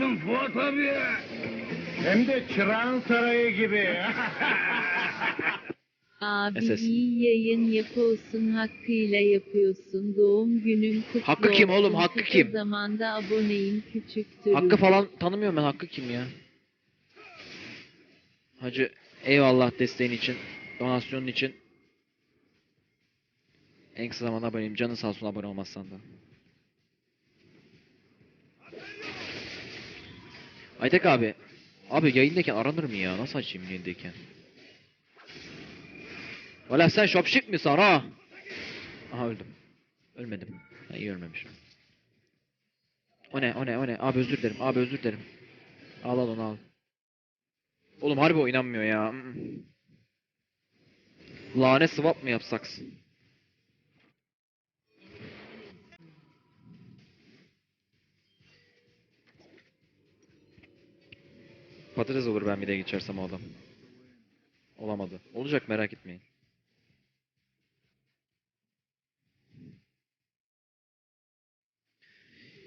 Yanıyorsun Fuat abi. Hem de Çırağan Sarayı gibi. Abi SS. iyi yayın yapıyorsun hakkıyla yapıyorsun. Doğum günün kutlu Hakkı kim olsun. oğlum, Hakkı Kısa kim? zamanda aboneyim küçüktür. Hakkı falan tanımıyorum ben. Hakkı kim ya? Hacı eyvallah desteğin için. Donasyonun için. En kısa zamanda aboneyim. Canın sağ olsun abone olmazsan da. Aytek abi. Abi yayındayken aranır mı ya? Nasıl açayım yayındayken? Valla sen şopşik misin ha? Aha öldüm. Ölmedim. Ha, iyi ölmemişim. O ne o ne o ne? Abi özür dilerim. Abi özür dilerim. Al al onu al. Oğlum harbi oynanmıyor ya. Mm. Lanet swap mı yapsak? Patates olur ben bir de geçersem o adam. Olamadı. Olacak merak etmeyin.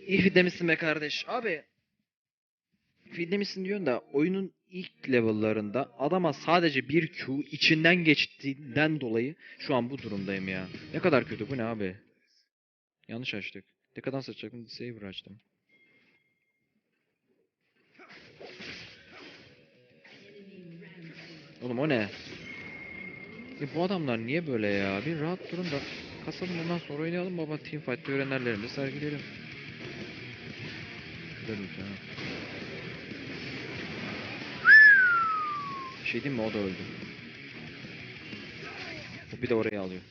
İyi demişsin be kardeş. Abi. Feed demişsin diyorsun da oyunun ilk level'larında adama sadece bir Q içinden geçtiğinden dolayı şu an bu durumdayım ya. Ne kadar kötü bu ne abi? Yanlış açtık. Dekadans açacaktım. Saver açtım. Oğlum o ne? Ya bu adamlar niye böyle ya? Bir rahat durun da kasalım ondan sonra oynayalım baba. Teamfight'te öğrenenlerimizi sergileyelim. Güzel ulti ha. Bir şey diyeyim mi? O da öldü. Bir de oraya alıyor.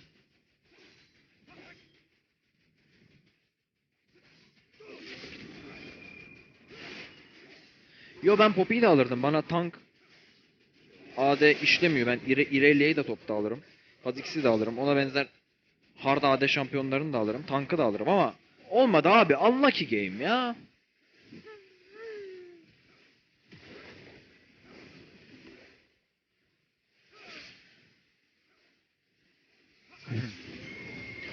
Yo ben Poppy'yi de alırdım. Bana tank AD işlemiyor. Ben İre İrelia'yı da topta alırım. Kha'Zix'i de alırım. Ona benzer hard AD şampiyonlarını da alırım. Tankı da alırım ama olmadı abi. Unlucky game ya.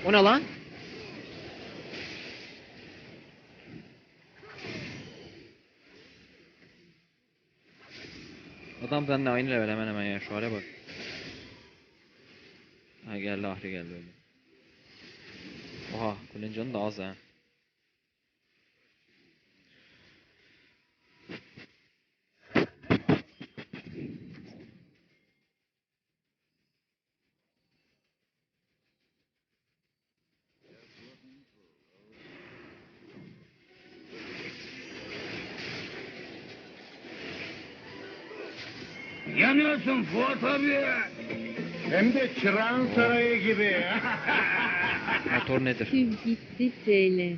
O ne lan? Adam seninle aynı level hemen hemen ya şu hale bak. Ha geldi Ahri geldi öyle. Oha kulenin da az ha. Abi. Hem de Çırağan Sarayı gibi. Motor nedir? Tüh gitti TL.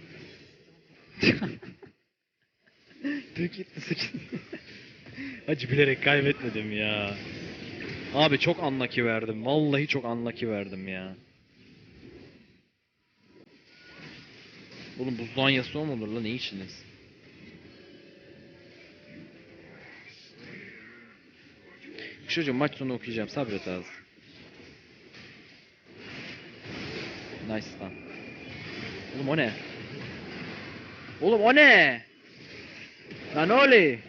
Türk gitti Hacı bilerek kaybetmedim ya. Abi çok unlucky verdim. Vallahi çok unlucky verdim ya. Oğlum buzdan yasuo mu olur lan ne içiniz? Çocuğum maç sonu okuyacağım sabret az. Nice lan. Oğlum o ne? Oğlum o ne? Lan oli.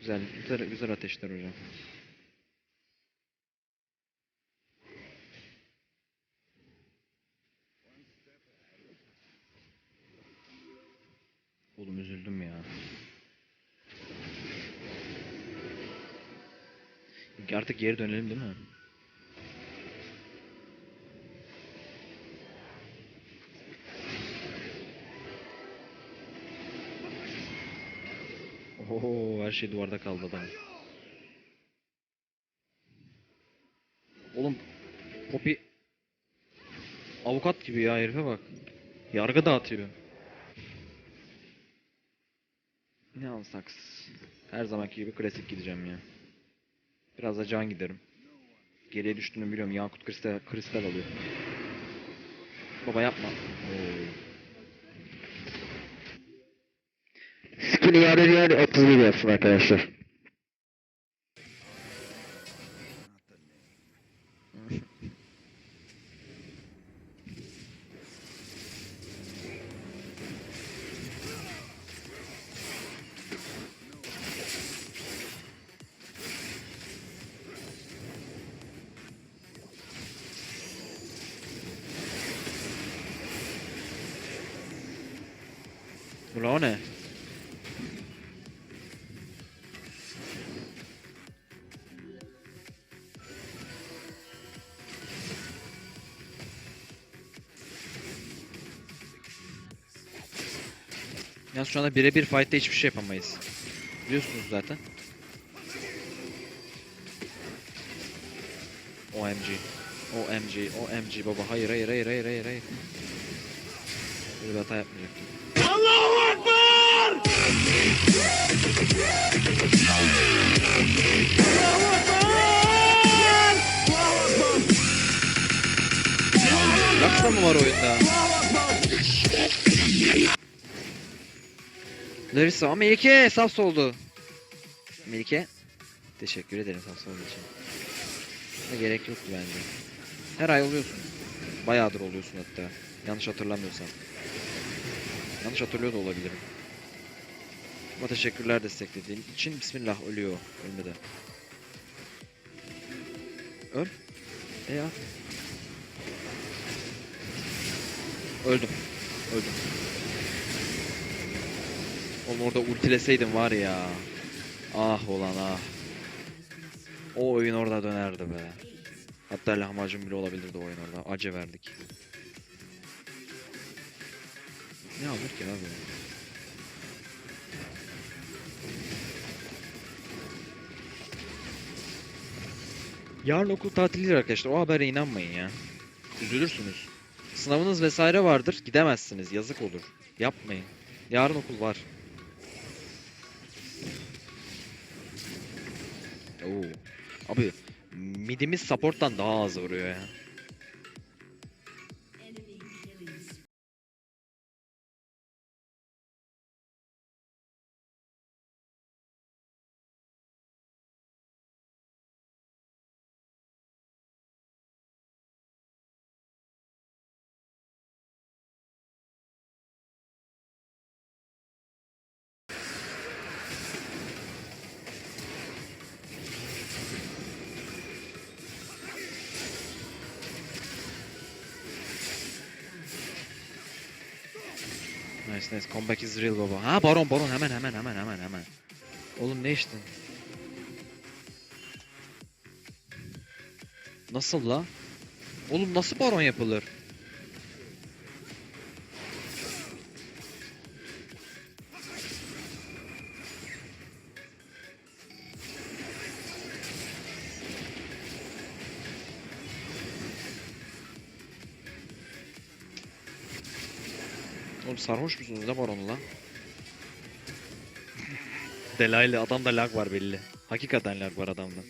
Güzel, güzel, güzel ateşler hocam. Oğlum üzüldüm ya. Artık geri dönelim değil mi? Oho her şey duvarda kaldı adam. Oğlum Poppy avukat gibi ya herife bak. Yargı dağıtıyor. Ne alsak? Her zamanki gibi klasik gideceğim ya. Biraz da can giderim. Geriye düştüğünü biliyorum. Yakut kristal, kristal alıyor. Baba yapma. Skill'i yarı yarı 31 yapsın arkadaşlar. Ula o ne? Ya şu anda birebir fight'ta hiçbir şey yapamayız. Biliyorsunuz zaten. OMG. OMG. OMG baba. Hayır hayır hayır hayır hayır. Böyle bir hata yapmayacaktım. Laksa mı var oyunda? Larissa, Melike saf soldu. Melike, teşekkür ederim saf solduğu için. Ne gerek yoktu bence. Her ay oluyorsun. Bayağıdır oluyorsun hatta. Yanlış hatırlamıyorsam. Yanlış hatırlıyor da olabilirim. Ama teşekkürler desteklediğin için. Bismillah ölüyor. Ölmedi. Öl. E ya. Öldüm. Öldüm. Oğlum orada ultileseydim var ya. Ah ulan ah. O oyun orada dönerdi be. Hatta lahmacun bile olabilirdi o oyun orada. Acı verdik. Ne alır ki abi? Yarın okul tatilidir arkadaşlar. O habere inanmayın ya. Üzülürsünüz. Sınavınız vesaire vardır. Gidemezsiniz. Yazık olur. Yapmayın. Yarın okul var. Oo. Abi midimiz support'tan daha az vuruyor ya. Nice nice. Comeback is real baba. Ha baron baron hemen hemen hemen hemen hemen. Oğlum ne içtin? Nasıl la? Oğlum nasıl baron yapılır? Sarhoş musunuz ne baronu lan? Delaylı adamda lag var belli. Hakikaten lag var adamda.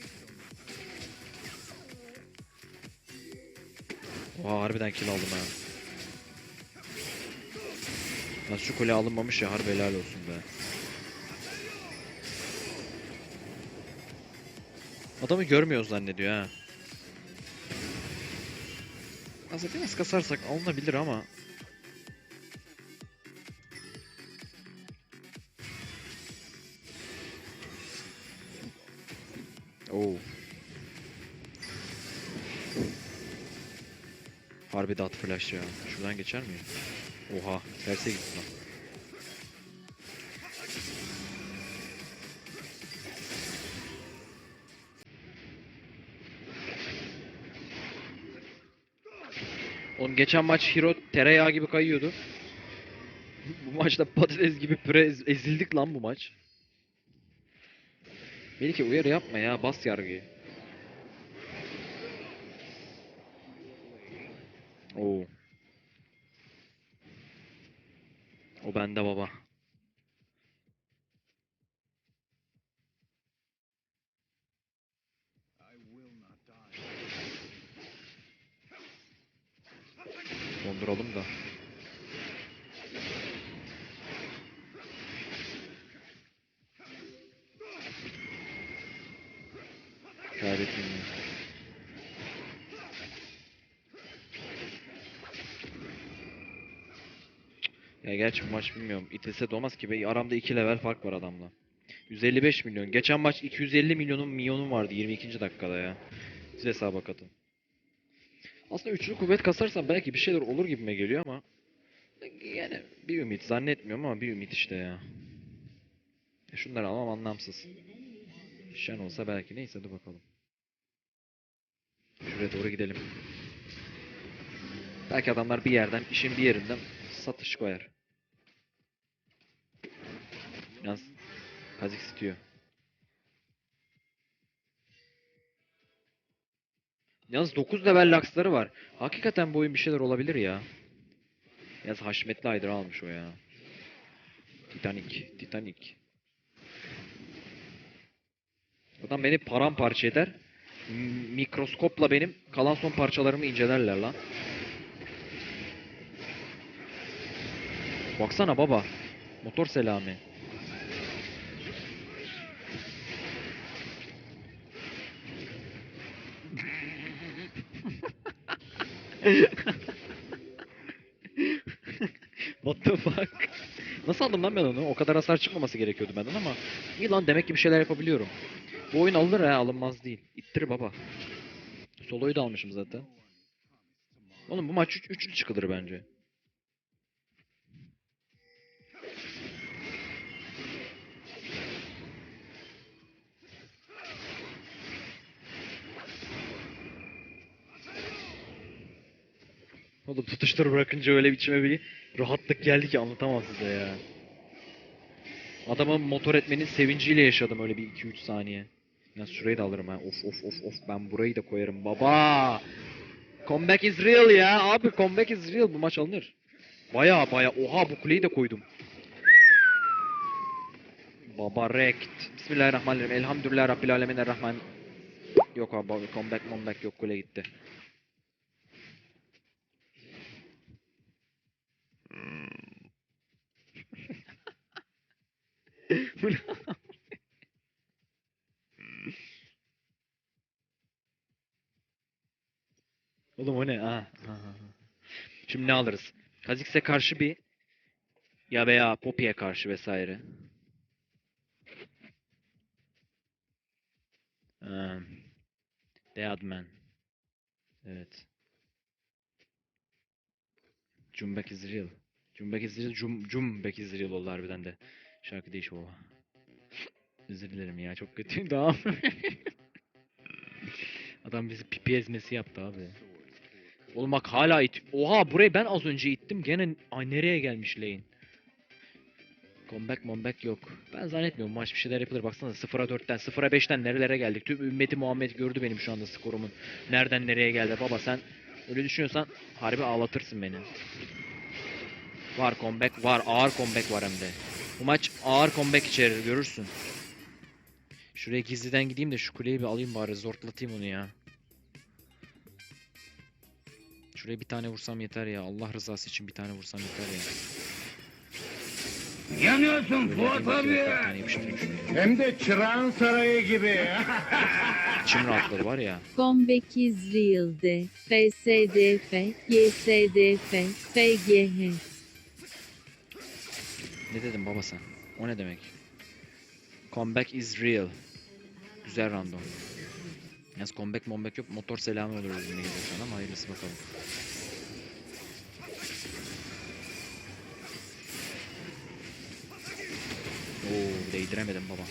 Oha harbiden kill aldım ha. Ya şu kule alınmamış ya harbi helal olsun be. Adamı görmüyoruz zannediyor ha. Aslında biraz kasarsak alınabilir ama Oo. Harbi dat flash ya. Şuradan geçer miyim? Oha, terse gitti lan. Oğlum geçen maç Hero tereyağı gibi kayıyordu. bu maçta patates gibi püre ez- ezildik lan bu maç. Melike uyarı yapma ya bas yargıyı. Oo. O bende baba. Donduralım da. Kaybetmeyeyim. Ya gerçi bu maç bilmiyorum. İtese de olmaz ki. Be. Aramda 2 level fark var adamla. 155 milyon. Geçen maç 250 milyonun milyonun vardı 22. dakikada ya. Siz hesaba katın. Aslında üçlü kuvvet kasarsam belki bir şeyler olur gibime geliyor ama Yani bir ümit zannetmiyorum ama bir ümit işte ya. E şunları almam anlamsız. Şen olsa belki neyse dur bakalım. Şuraya doğru gidelim. Belki adamlar bir yerden, işin bir yerinden satış koyar. Yalnız Kazik istiyor. Yalnız 9 level Lux'ları var. Hakikaten bu oyun bir şeyler olabilir ya. Yalnız Haşmetli Aydar almış o ya. Titanic, Titanic. Adam beni paramparça eder. Mikroskopla benim kalan son parçalarımı incelerler lan. Baksana baba. Motor selami. What the fuck? Nasıl aldım lan ben onu? O kadar hasar çıkmaması gerekiyordu benden ama iyi lan demek ki bir şeyler yapabiliyorum. Bu oyun alınır ha alınmaz değil. İttir baba. Solo'yu da almışım zaten. Oğlum bu maç 3 üçlü çıkılır bence. Oğlum tutuştur bırakınca öyle biçime bir rahatlık geldi ki anlatamam size ya. Adamı motor etmenin sevinciyle yaşadım öyle bir 2-3 saniye. Ya şurayı da alırım ha. Of of of of ben burayı da koyarım baba. Comeback is real ya abi comeback is real bu maç alınır. Baya baya oha bu kuleyi de koydum. Baba rekt. Bismillahirrahmanirrahim. Elhamdülillah Rabbil Alemin Errahman. Yok abi comeback comeback yok kule gitti. Bu ne? Oğlum o ne? Ha. Şimdi ne alırız? Kha'Zix'e karşı bir ya veya Poppy'ye karşı vesaire. Um, Deadman. Evet. Cumbek is real. Cumbek is real. Cum, Cumbek is real oldu harbiden de. Şarkı değiş baba. Özür dilerim ya çok kötüyüm tamam. Adam bizi pipi ezmesi yaptı abi. Oğlum bak hala it. Oha burayı ben az önce ittim gene ay nereye gelmiş lane. Comeback comeback yok. Ben zannetmiyorum maç bir şeyler yapılır. Baksana 0'a 4'ten 0'a 5'ten nerelere geldik. Tüm ümmeti Muhammed gördü benim şu anda skorumun. Nereden nereye geldi baba sen öyle düşünüyorsan harbi ağlatırsın beni. Var comeback var ağır comeback var hem de. Bu maç ağır comeback içerir görürsün. Şuraya gizliden gideyim de şu kuleyi bir alayım bari zortlatayım onu ya. Şuraya bir tane vursam yeter ya. Allah rızası için bir tane vursam yeter ya. Yanıyorsun Fuat abi. Hem de Çırağan Sarayı gibi. İçim rahatladı var ya. Comeback is real'de. FSDF, YSDF, FGH. Ne dedim baba sen? O ne demek? Comeback is real. Güzel random. Yalnız comeback comeback yok. Motor selamı olur özüne gelirsen ama hayırlısı bakalım. Oo değdiremedim baba.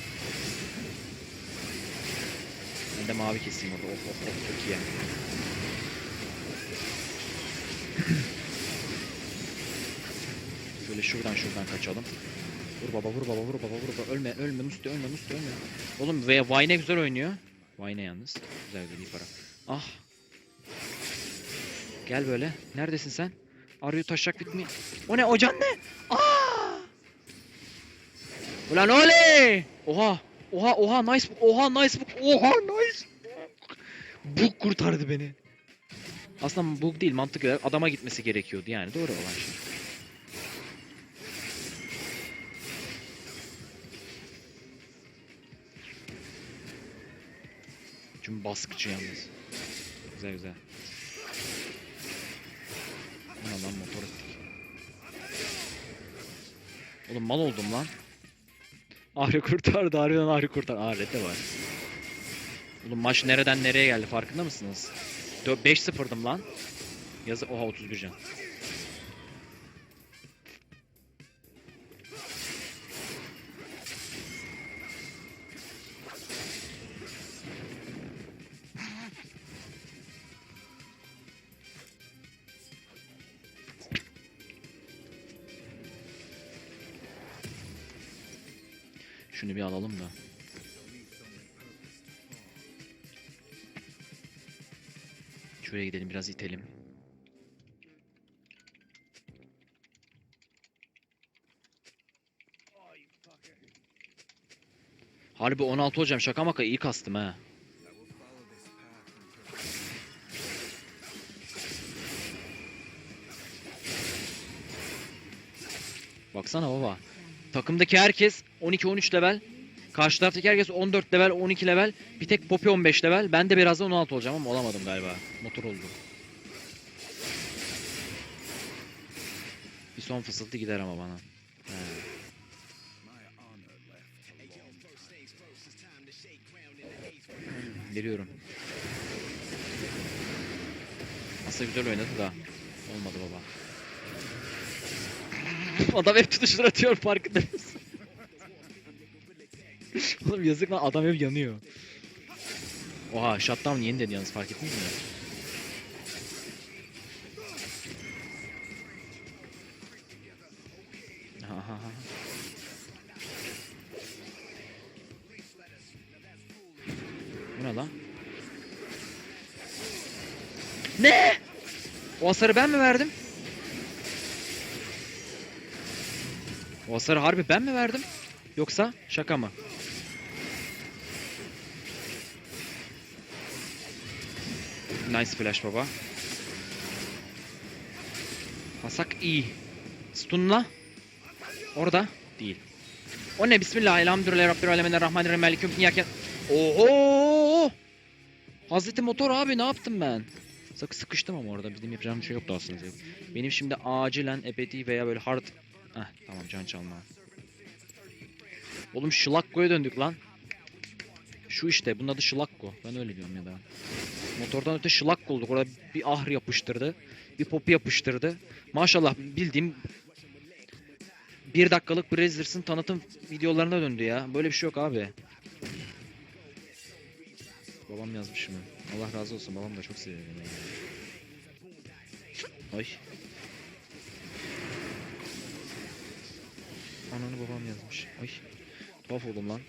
Ben de mavi keseyim orada. Of of of çok iyi. Şöyle şuradan şuradan kaçalım. Vur baba vur baba vur baba vur baba. Ölme ölme Musti ölme Musti ölme. Oğlum ve Vayne güzel oynuyor. Vayne yalnız. Güzel iyi para. Ah. Gel böyle. Neredesin sen? Arıyor taşak bitmi. O ne? O can ne? Aa! Ulan oley! Oha! Oha oha nice book. Oha nice book. Oha nice book. Book kurtardı beni. Aslında book değil mantık olarak adama gitmesi gerekiyordu yani doğru olan şey. Çünkü baskıcı yalnız. Güzel güzel. Ana lan motor ettik. Oğlum mal oldum lan. Ahri kurtardı, harbiden Ahri kurtar. Aa Red'de var. Oğlum maç nereden nereye geldi farkında mısınız? 5-0'dım lan. Yazı oha 31 can. Bir alalım da. Şuraya gidelim biraz itelim. Harbi 16 hocam şaka maka iyi kastım ha. Baksana baba. Takımdaki herkes 12-13 level. Karşı taraftaki herkes 14 level, 12 level. Bir tek Poppy 15 level. Ben de birazdan 16 olacağım ama olamadım galiba. Motor oldu. Bir son fısıltı gider ama bana. He. Veriyorum. Aslında güzel oynadı da. Olmadı baba. Adam hep tutuşlar atıyor farkında mısın? Oğlum yazık lan adam hep yanıyor. Oha shutdown yeni dedi yalnız fark ettiniz mi? Ne? O hasarı ben mi verdim? O hasarı harbi ben mi verdim? Yoksa şaka mı? Nice flash baba. Hasak iyi. Stunla. Orada. Değil. O ne? Bismillah. Elhamdülillah. Rabbil alemin. Rahmanirrahim. İyyâke. Oho! Hazreti Motor abi ne yaptım ben? Sakın sıkıştım ama orada. Bizim yapacağım bir şey yoktu aslında. Benim şimdi acilen ebedi veya böyle hard... Heh tamam can çalma. Oğlum Şılakko'ya döndük lan. Şu işte bunun adı Şılakko. Ben öyle diyorum ya da. Motordan öte Şılakko olduk. Orada bir ahr yapıştırdı. Bir popi yapıştırdı. Maşallah bildiğim bir dakikalık Brazzers'ın tanıtım videolarına döndü ya. Böyle bir şey yok abi. Babam yazmış mı? Allah razı olsun. Babam da çok seviyor beni. Ay. Ananı babam yazmış. Ay. Tuhaf oldum lan.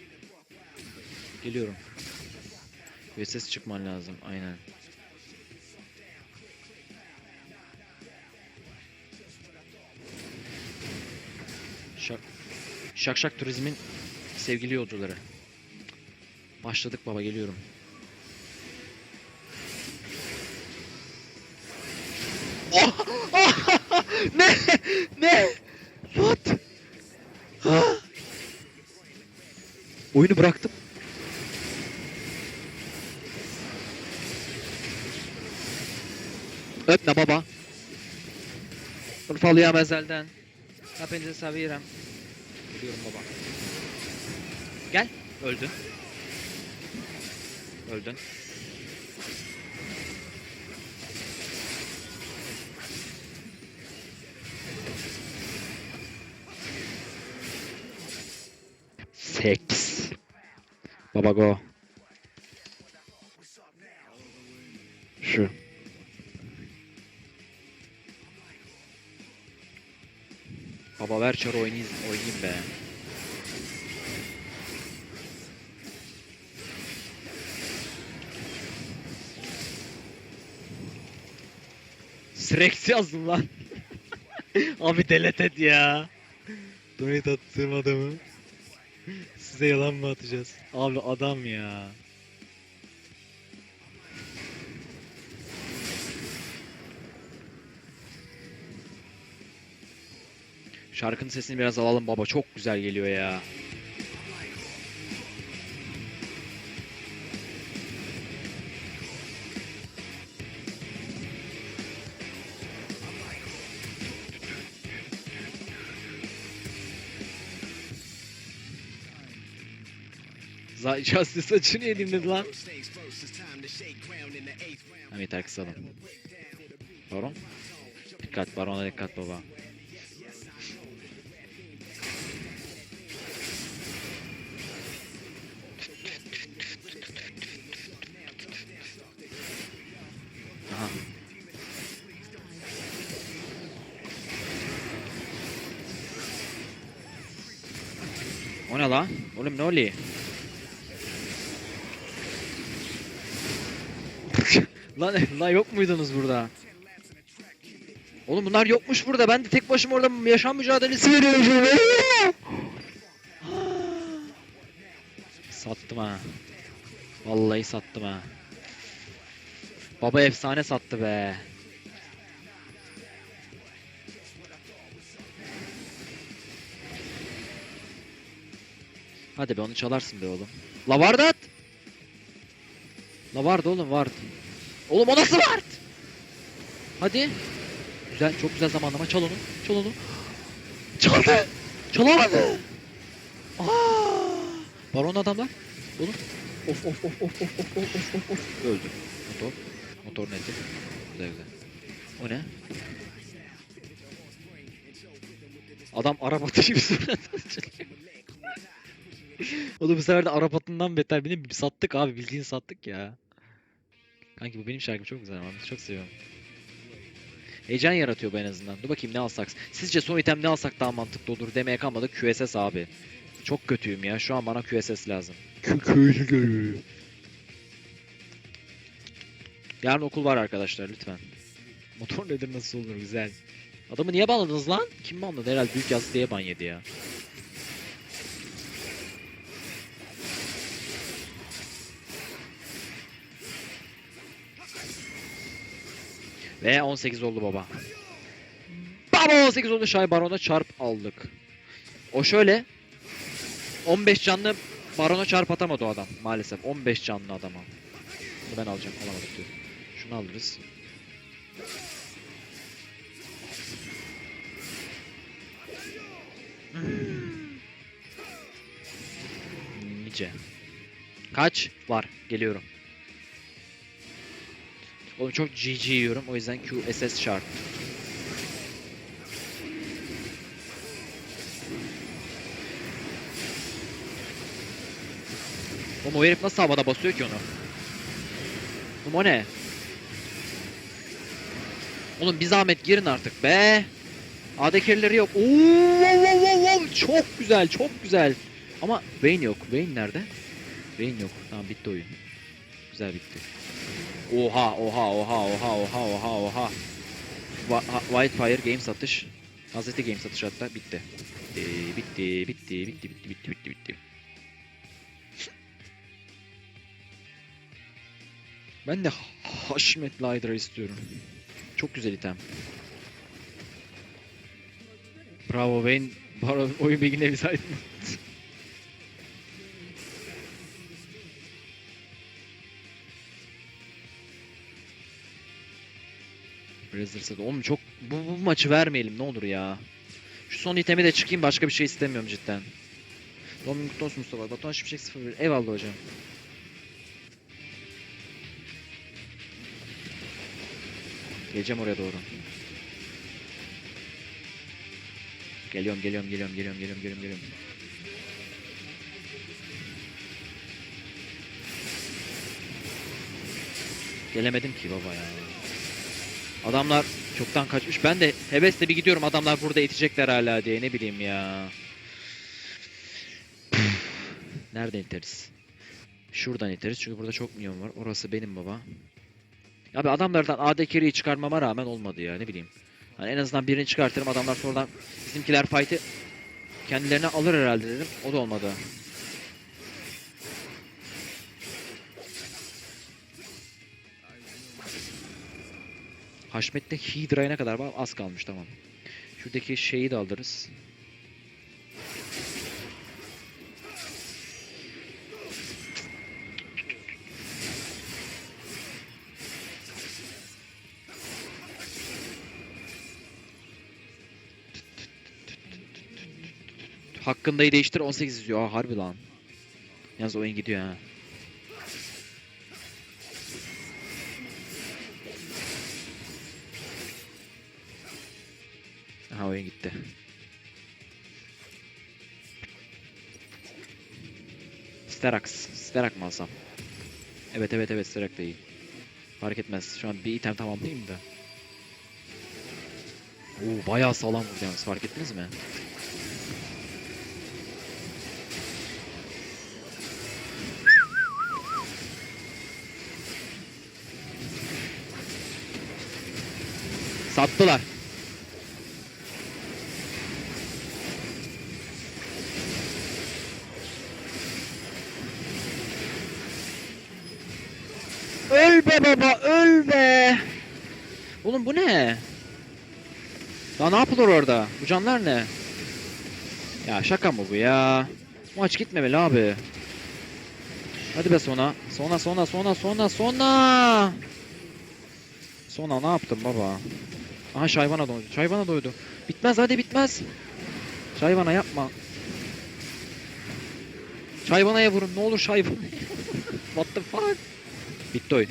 Geliyorum. Ve ses çıkman lazım. Aynen. Şak Şak Şak Turizm'in sevgili yolcuları. Başladık baba geliyorum. ne? Ne? What? Ha? Oyunu bıraktım. Öpme baba. Urfalıya mezelden. Hepinizi seviyorum. Gidiyorum baba. Gel. Öldün. Öldün. Baba go. Şu. Baba ver çar oynayayım, oynayayım be. Srex yazdım lan. Abi delet et ya. Donate attığım adamı. Size yalan mı atacağız? Abi adam ya. Şarkının sesini biraz alalım baba. Çok güzel geliyor ya. Za Justice açını yedim dedi lan. Tamam yeter kısalım. Baron. Dikkat barona dikkat baba. Aha. O ne la? Oğlum ne oluyor? Lan, lan yok muydunuz burada? Oğlum bunlar yokmuş burada. Ben de tek başıma orada yaşam mücadelesi veriyorum. sattım ha. Vallahi sattım ha. Baba efsane sattı be. Hadi be onu çalarsın be oğlum. La vardı. La vardı oğlum vardı. Oğlum o nasıl vardı? Hadi. Güzel çok güzel zamanlama çal onu. Çal onu. Çaldı. Çalamadı. Aa! Baron adamlar. Oğlum. Of of of of of of of of of. Öldü. Motor. Motor neti. Güzel güzel. O ne? Adam Arap atı gibi Oğlum bu sefer de Arap atından beter. Benim sattık abi bildiğin sattık ya. Kanki bu benim şarkım çok güzel ama çok seviyorum. Heyecan yaratıyor bu en azından. Dur bakayım ne alsak. Sizce son item ne alsak daha mantıklı olur demeye kalmadı. QSS abi. Çok kötüyüm ya. Şu an bana QSS lazım. Yarın okul var arkadaşlar lütfen. Motor nedir nasıl olur güzel. Adamı niye banladınız lan? Kim banladı? Herhalde büyük yazı diye ban yedi ya. Ve 18 oldu baba. Baba 18 oldu Şay Baron'a çarp aldık. O şöyle 15 canlı Baron'a çarp atamadı o adam maalesef. 15 canlı adama. Bunu ben alacağım. Alamadık diyor. Şunu alırız. Nice. Kaç? Var. Geliyorum. Oğlum çok GG yiyorum. O yüzden QSS şart. Oğlum o herif nasıl havada basıyor ki onu? Oğlum o ne? Oğlum bir zahmet girin artık be. AD yok. Oo, wow. Çok güzel, çok güzel. Ama Vayne yok. Vayne nerede? Vayne yok. Tamam bitti oyun. Güzel bitti. Oha, oha, oha, oha, oha, oha, oha. Whitefire game satış. Hazreti game satış hatta bitti. Bitti, bitti, bitti, bitti, bitti, bitti, bitti, bitti. Ben de Haşmetli Hydra istiyorum. Çok güzel item. Bravo Wayne. Bravo, oyun bilgine bir saydın. Blizzard'sa da oğlum çok bu, bu maçı vermeyelim ne olur ya. Şu son itemi de çıkayım başka bir şey istemiyorum cidden. Kutlu olsun Mustafa. Batuhan Şimşek 01. Eyvallah hocam. Geleceğim oraya doğru. Geliyorum, geliyorum, geliyorum, geliyorum, geliyorum, geliyorum, geliyorum. Gelemedim ki baba ya. Adamlar çoktan kaçmış. Ben de hevesle bir gidiyorum. Adamlar burada itecekler hala diye. Ne bileyim ya. Nereden iteriz? Şuradan iteriz. Çünkü burada çok milyon var. Orası benim baba. Abi adamlardan AD carry'i çıkarmama rağmen olmadı ya. Ne bileyim. Hani en azından birini çıkartırım. Adamlar sonradan bizimkiler fight'ı kendilerine alır herhalde dedim. O da olmadı. Haşmet'te Hydra'ya ne kadar var? Az kalmış tamam. Şuradaki şeyi de alırız. Hakkındayı değiştir 18 diyor. Aa harbi lan. Yalnız oyun gidiyor ha. maviye gitti. Sterax. Sterak mı alsam? Evet evet evet Sterak da iyi. Fark etmez. Şu an bir item tamamlayayım da. Oo bayağı sağlam vurdu yalnız fark ettiniz mi? Sattılar. Öl be baba öl be. Oğlum bu ne? Daha ne yapılır orada? Bu canlar ne? Ya şaka mı bu ya? Maç gitmemeli abi. Hadi be sona. Sona sona sona sona sona. Sona ne yaptın baba? Aha şayvana doydu. Şayvana doydu. Bitmez hadi bitmez. Şayvana yapma. Şayvanaya vurun ne olur şayvana. What the fuck? Bitti oyun.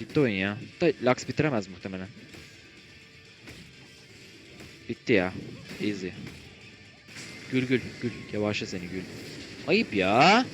Bitti oyun ya. Da Lux bitiremez muhtemelen. Bitti ya. Easy. Gül gül gül. Yavaşla seni gül. Ayıp ya.